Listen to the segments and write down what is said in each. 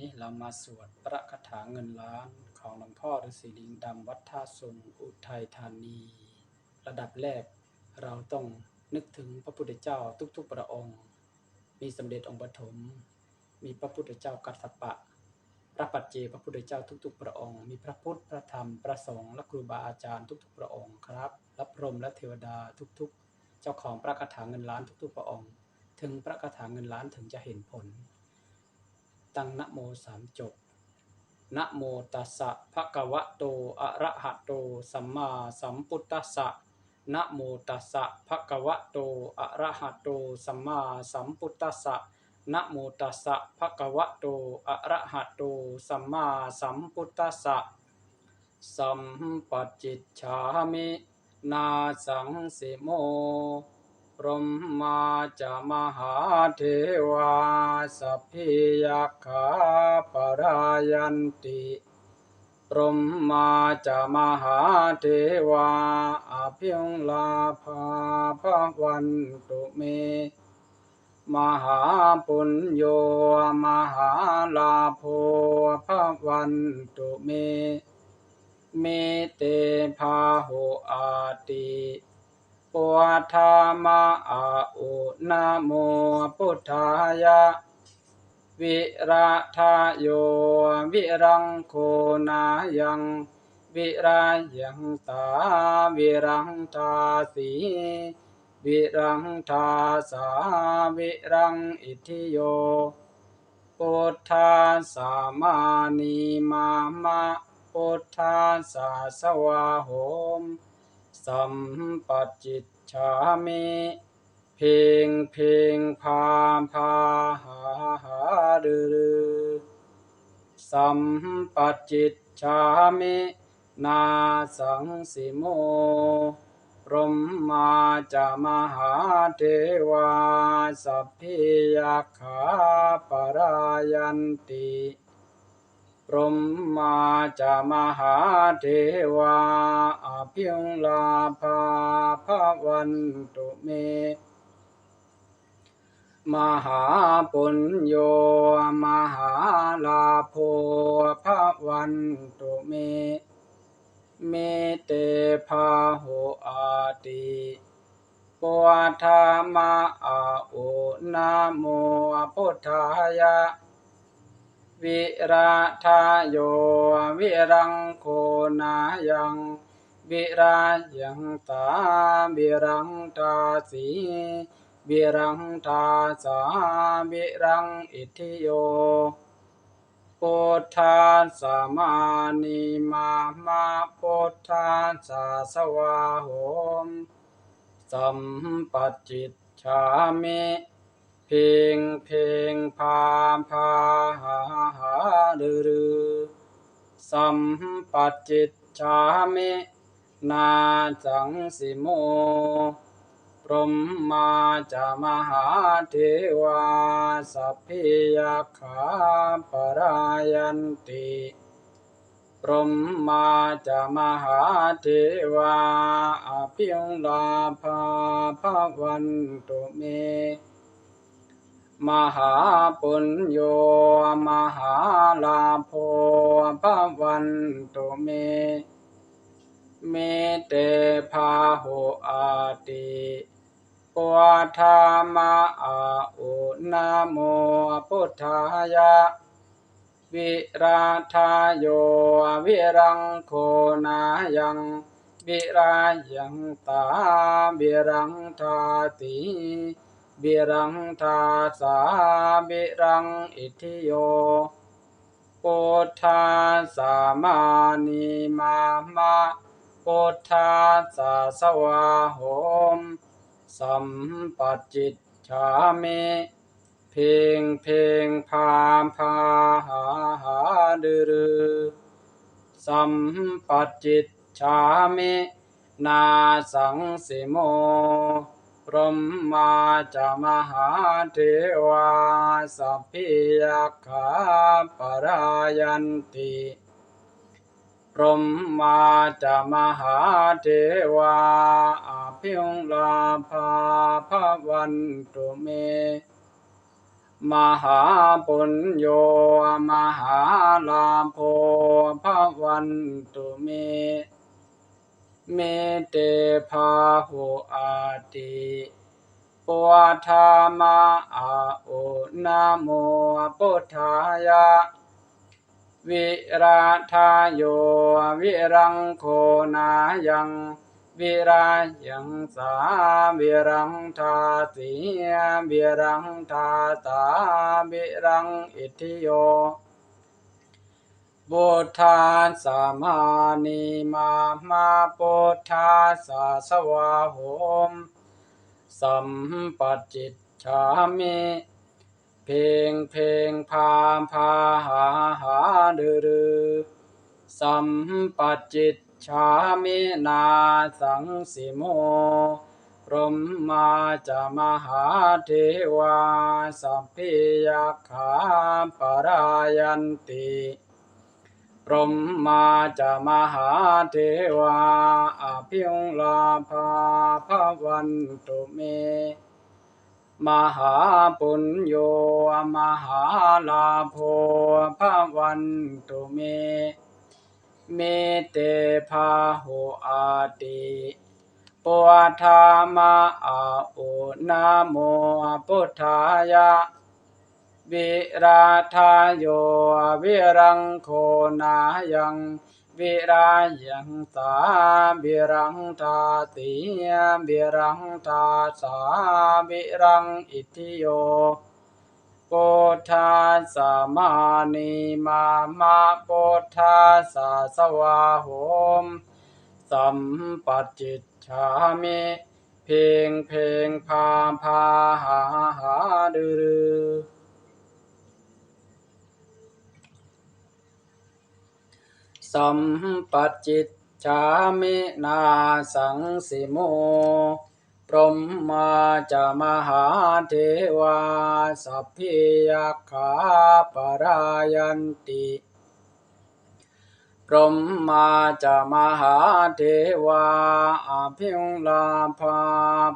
นี้เรามาสวดพระคาถาเงินล้านของหลวงพ่อฤาษีลิงดำวัดท่าสุงอุทัยธานี ระดับแรกเราต้องนึกถึงพระพุทธเจ้าทุกๆพระองค์ มีสมเด็จองค์ปฐมมีพระพุทธเจ้ากัสสปะ พระปัจเจพระพุทธเจ้าทุกๆ พระองค์ มีพระพุทธพระธรรมพระสงฆ์และครูบาอาจารย์ทุกๆ พระองค์ครับและพรหมและเทวดาทุกๆ เจ้าของพระคาถาเงินล้านทุกๆ พระองค์ ถึงพระคาถาเงินล้านถึงจะเห็นผล ตั้งนะโมสามจบนะโมตัสสะภะคะวะโต อะระหะโต สัมมาสัมพุทธัสสะนะโมตัสสะภะคะวะโต อะระหะโต สัมมาสัมพุทธัสสะนะโมตัสสะภะคะวะโต อะระหะโต สัมมาสัมพุทธัสสะ สัมปัจจิตฉามิ นาสังสิโม พรหมาจะมหาเทวาสัพพิยัคขาปรายันติพรหมาจะมหาเทวาอภิงลาภาภวันตุเม มหาปุญโยมหาลาโภภวันตุเม เมเตภาหุอาติ วธามะอาอุนะโมพุทธายะ วิราทาโยวิรังโคนายังวิรายังตาวิรังทาสีวิรังทาสาวิรังอิทิโยพุทธาสามานีมามะพุทธาสาสวาโหม สัมปัจจิตฉามิเพลงเพลงพาพาหาหาดือสัมปัจจิตฉามินาสังสิโมพรหมาจะมหาเทวาสัพพิยัคขาปรายันติ พรหมาจะมหาเทวาอภิงลาภาภวันตุเม มหาปุญโยมหาลาโภภวันตุเม เมเตภาหุอาติปวธามะอาอุนะโมพุทธายะ วิราทาโยวิรังโคนายังวิรายังตาวิรังทาสีวิรังทาสาวิรังอิทิโยพุทธาสมานิมามาพุทธาสาสวาโหมสัมปัจจิตฉามิ พลงเพลงพาพาหาหาดือรือสัมปัจจิตฉามินาสังสิโมพรหมาจะมหาเทวาสัพพิยัคขาปรายันติพรหมาจะมหาเทวาอภิงลาภาภวันตุเม มหาปุญโยมหาลาโภภวันตุเมเมเตภาหุอาติปวธามะอาอุนะโมพุทธายะ วิราทาโยวิรังโคนายังวิรายังตาวิรังทาติ วิรังทาสาวิรังอิทิโยพุทธาสามานิมามาพุทธาสาสวาโหมสัมปัจจิตฉามิเพลงเพลงพาพาหาหาดือรือสัมปัจจิตฉามินาสังสิโม พรหมาจะมหาเทวาสัพพิยคขาปรายันติพรหมาจะมหาเทวาอภิงลาภาภวันตุเมมมหาปุญโยมหาลาโภภวันตุเม เมเตภาหุอาติปวาธามาอาโอนะโมพุทธายะ วิราธายโยวิรังโคนายังวิรายังสาวิรังทาสีวิรังทาตาวิรังอิทิโย พุทธาสามานิมามาพุทธาสาสวาโหมสัมปัจจิตฉามิเพลงเพลงพามพาหาหาดือรือสัมปัจจิตฉามินาสังสิโมพรมมาจะมหาเทวาสัพพิยัคขาปรายันติ พรหมมาจะมหาเทวาอภิวลาภาภวันตุเม มหาปุญโยมหาลาโภภวันตุเม เมเตภาหุอาติปวาธามาอาโอนะโมพุทธายะ วิราธาโยวิรังโคนายังวิรายังสาวิรังทาติยวิรังทาสาวิรังอิทิโยโปธาสามานิมามาโปธาสาสวาโหมสัมปัจจิตฉามิเพลงเพลงพาพาหาหาดือรือ สัมปัจจิตฉามินาสังสิโม พรหมมาจะมหาเทวาสัพพิยคขาปรายันติพรหมมาจะมหาเทวาอภิวลาภา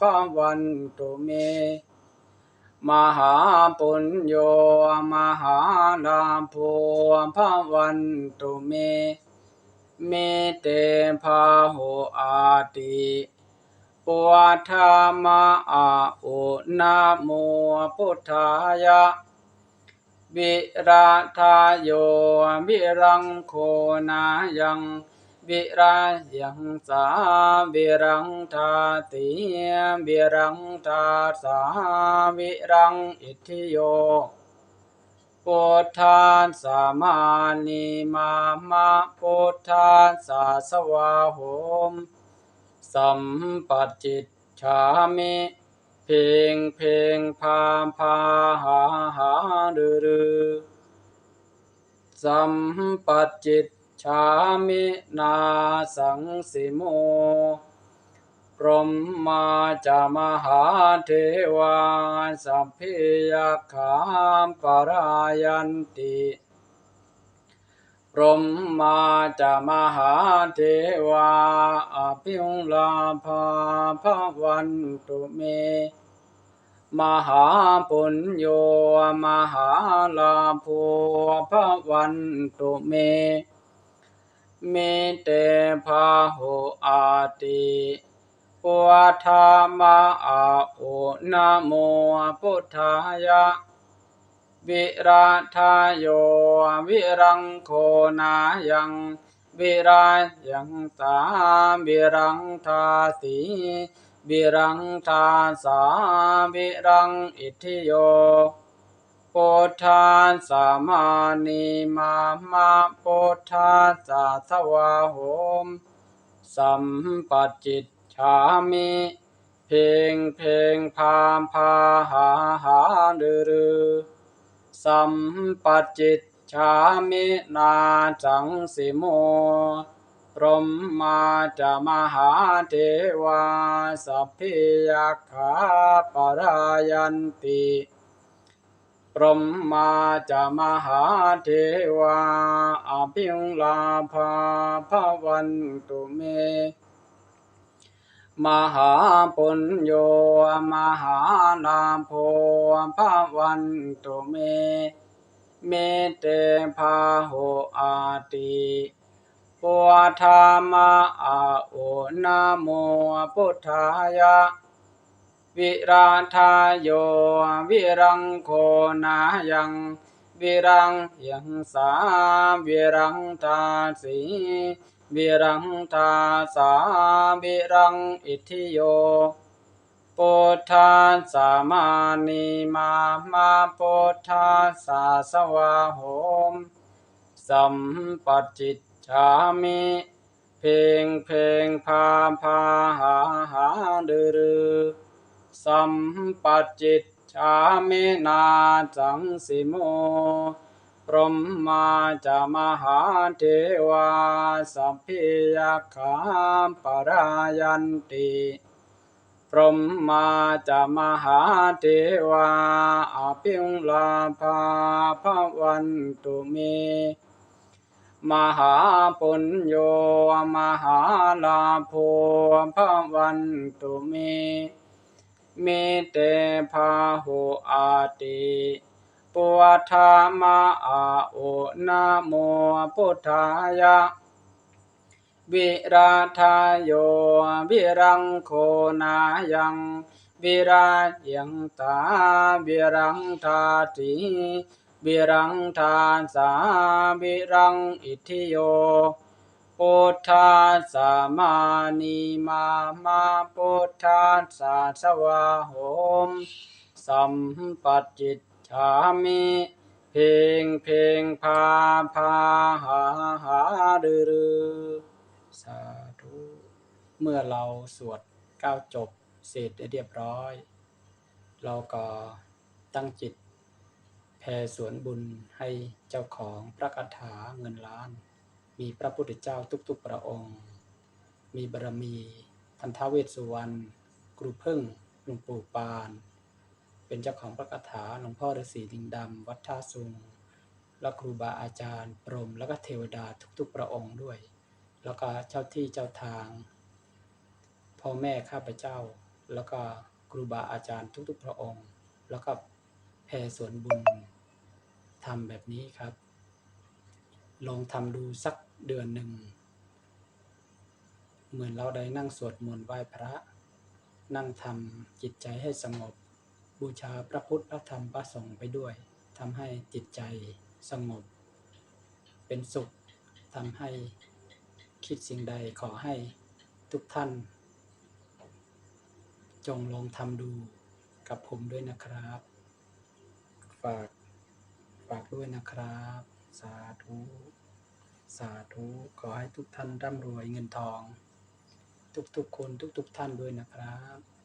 ภวันตุเม มหาปุญโยมหาลาโภภวันตุเม เมเตภาหุอาติปวาธามาอาโอนะโมพุทธายะ วิราธาโยวิรังโคนายังวิรายังสาวิรังทาติวิรังทาสาวิรังอิทิโย พุทธานสามานิมามาพุทธานสาสวาโหมสัมปัจจิตฉามิเพลงเพลงพาพาหาหาดือรือสัมปัจจิตฉามินาสังสิโม พรหมมาจะมหาเทวาสัพเพยัคขาปรายันติพรหมมาจะมหาเทวาอภิวลาภาภวันตุเม มหาปุญโยมหาลาโภภวันตุเมเมเตภาหุอาติ วาธามาอาโอนะโมพุทธายะ วิราธาโยวิรังโคนายังวิรายังสาวิรังทาสีวิรังทาสาวิรังอิทิโยโปธาสามานิมามาโปธาสาสวาโหมสัมปัจจิต ฉามิเพลงเพลงพามพาหาหาดือรือสัมปัจจิตฉามินาจังสิโมพรมมาจะมหาเทวาสัพพิยัคขาปรายันติพรมมาจะมหาเทวาอภิวลาภาภวันตุเม มหาปุญโยมหาลาโภภาวันตุเม เมเตภาโหอาติปวธรรมะอาโอนะโมพุทธายะ วิราธาโยวิรังโคนายังวิรังยังสาวิรังทาสี วิรังทาสาวิรังอิทิโยพุทาสามานิมามาพุทาสาสวาโหม สัมปัจจิตฉามิเพลงเพลงพาพาหาหาดือรือสัมปัจจิตฉามินาจังสิโม พรหมมาจะมหาเทวาสัพพิยาคาปรายันติพรหมมาจะมหาเทวาอภิวลาภาภวันตุเมมหาปุญโยมหาลาโภภวันตุเมเมเตภาโหอาติ ปัวธรรมะอาโอนะโมพุทธายะ วิราธาโยวิรังโคนายังวิรายังตาวิรังทาติวิรังทานสาวิรังอิทิโยพุทธาสามานิมามาพุทธาสาสวาโหมสัมปัจจิต ฉามิเพลงเพลงพาพาหาหาดือสาธุเมื่อเราสวดเก้าจบเสร็จเรียบร้อย เราก็ตั้งจิตแผ่สวนบุญให้เจ้าของพระคาถาเงินล้าน มีพระพุทธเจ้าทุกๆพระองค์ มีบารมีทันทวเวสสุวรรณครูพึ่งหลวงปู่ปาน เป็นเจ้าของพระคาถาหลวงพ่อฤาษีลิงดำวัดท่าซุงและครูบาอาจารย์พรมและก็เทวดาทุกๆพระองค์ด้วย แล้วก็เจ้าที่เจ้าทางพ่อแม่ข้าพเจ้า แล้วก็ครูบาอาจารย์ทุกๆพระองค์ แล้วก็แผ่ส่วนบุญทำแบบนี้ครับ ลองทำดูสักเดือนหนึ่ง เหมือนเราได้นั่งสวดมนต์ไหว้พระ นั่งทำจิตใจให้สงบ บูชาพระพุทธพระธรรมพระสงฆ์ไปด้วยทำให้จิตใจสงบ เป็นสุขทำให้คิดสิ่งใดขอให้ทุกท่าน จงลองทำดูกับผมด้วยนะครับ ฝากฝากด้วยนะครับ สาธุสาธุขอให้ทุกท่านร่ำรวยเงินทอง ทุกๆคนทุกๆท่านด้วยนะครับ